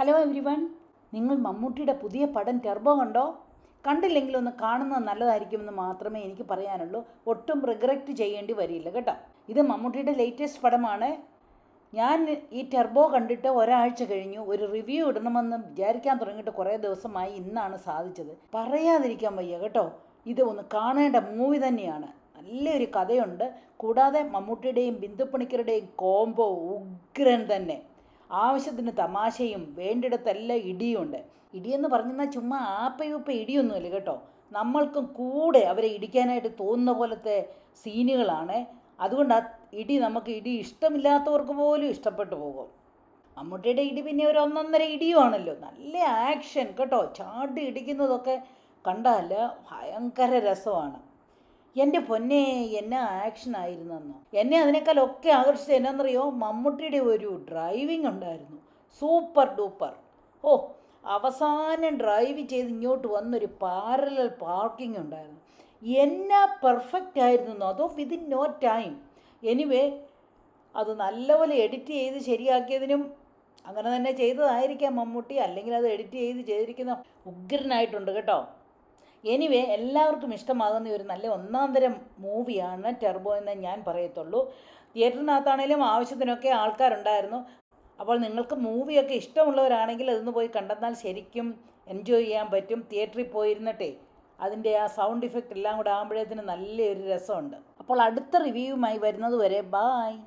Hello every one നിങ്ങൾ മമ്മൂട്ടിയുടെ പുതിയ പടം ടെർബോ കണ്ടോ? കണ്ടില്ലെങ്കിൽ ഒന്ന് കാണുന്നത് നല്ലതായിരിക്കുമെന്ന് മാത്രമേ എനിക്ക് പറയാനുള്ളൂ. ഒട്ടും റിഗ്രറ്റ് ചെയ്യേണ്ടി വരില്ല കേട്ടോ. ഇത് മമ്മൂട്ടിയുടെ ലേറ്റസ്റ്റ് പടമാണ്. ഞാൻ ഈ ടെർബോ കണ്ടിട്ട് ഒരാഴ്ച കഴിഞ്ഞു. ഒരു റിവ്യൂ ഇടണമെന്ന് വിചാരിക്കാൻ തുടങ്ങിയിട്ട് കുറേ ദിവസമായി ഇന്നാണ് സാധിച്ചത്. പറയാതിരിക്കാൻ വയ്യ കേട്ടോ. ഇത് ഒന്ന് കാണേണ്ട മൂവി തന്നെയാണ്. നല്ലൊരു കഥയുണ്ട്. കൂടാതെ മമ്മൂട്ടിയുടെയും ബിന്ദുപ്പണിക്കരുടെയും കോംബോ ഉഗ്രൻ തന്നെ. ആവശ്യത്തിന് തമാശയും വേണ്ടിടത്തെല്ലാം ഇടിയുണ്ട്. ഇടിയെന്ന് പറഞ്ഞാൽ ചുമ്മാ ആപ്പയൂപ്പ ഇടിയൊന്നുമില്ല കേട്ടോ. നമ്മൾക്കും കൂടെ അവരെ ഇടിക്കാനായിട്ട് തോന്നുന്ന പോലത്തെ സീനുകളാണ്. അതുകൊണ്ട് ആ ഇടി നമുക്ക് ഇടി ഇഷ്ടമില്ലാത്തവർക്ക് പോലും ഇഷ്ടപ്പെട്ടു പോകും. മമ്മൂട്ടിയുടെ ഇടി പിന്നെ ഒരു ഒന്നൊന്നര ഇടിയുമാണല്ലോ. നല്ല ആക്ഷൻ കേട്ടോ. ചാടി ഇടിക്കുന്നതൊക്കെ കണ്ടാൽ ഭയങ്കര രസമാണ്. എന്റെ പൊന്നെ എന്നെ ആക്ഷൻ ആയിരുന്നെന്നോ. എന്നെ അതിനേക്കാളൊക്കെ ആകർഷിച്ചത് എന്നാണെന്നറിയോ മമ്മൂട്ടിയുടെ ഒരു ഡ്രൈവിംഗ് ഉണ്ടായിരുന്നു. സൂപ്പർ ഡൂപ്പർ ഓ അവസാനം ഡ്രൈവ് ചെയ്ത് ഇങ്ങോട്ട് വന്നൊരു പാരലൽ പാർക്കിംഗ് ഉണ്ടായിരുന്നു. എന്നാ പെർഫെക്റ്റ് ആയിരുന്നു അതോ വിതിൻ നോ ടൈം എനിവേ അത് നല്ലപോലെ എഡിറ്റ് ചെയ്ത് ശരിയാക്കിയതിനും അങ്ങനെ തന്നെ ചെയ്തതായിരിക്കാം മമ്മൂട്ടി. അല്ലെങ്കിൽ അത് എഡിറ്റ് ചെയ്ത് ചെയ്തിരിക്കുന്ന ഉഗ്രനായിട്ടുണ്ട് കേട്ടോ. എനിവേ എല്ലാവർക്കും ഇഷ്ടമാകുന്ന ഒരു നല്ല ഒന്നാം തരം മൂവിയാണ് ടെർബോ എന്ന് ഞാൻ പറയത്തുള്ളൂ. തിയേറ്ററിനകത്താണേലും ആവശ്യത്തിനൊക്കെ ആൾക്കാരുണ്ടായിരുന്നു. അപ്പോൾ നിങ്ങൾക്ക് മൂവിയൊക്കെ ഇഷ്ടമുള്ളവരാണെങ്കിൽ അതൊന്ന് പോയി കണ്ടെന്നാൽ ശരിക്കും എൻജോയ് ചെയ്യാൻ പറ്റും. തിയേറ്ററിൽ പോയിരുന്നിട്ടേ അതിന്റെ ആ സൗണ്ട് ഇഫക്റ്റ് എല്ലാം കൂടെ ആകുമ്പോഴത്തേന് നല്ലൊരു രസമുണ്ട്. അപ്പോൾ അടുത്ത റിവ്യൂവുമായി വരുന്നത് വരെ ബായ്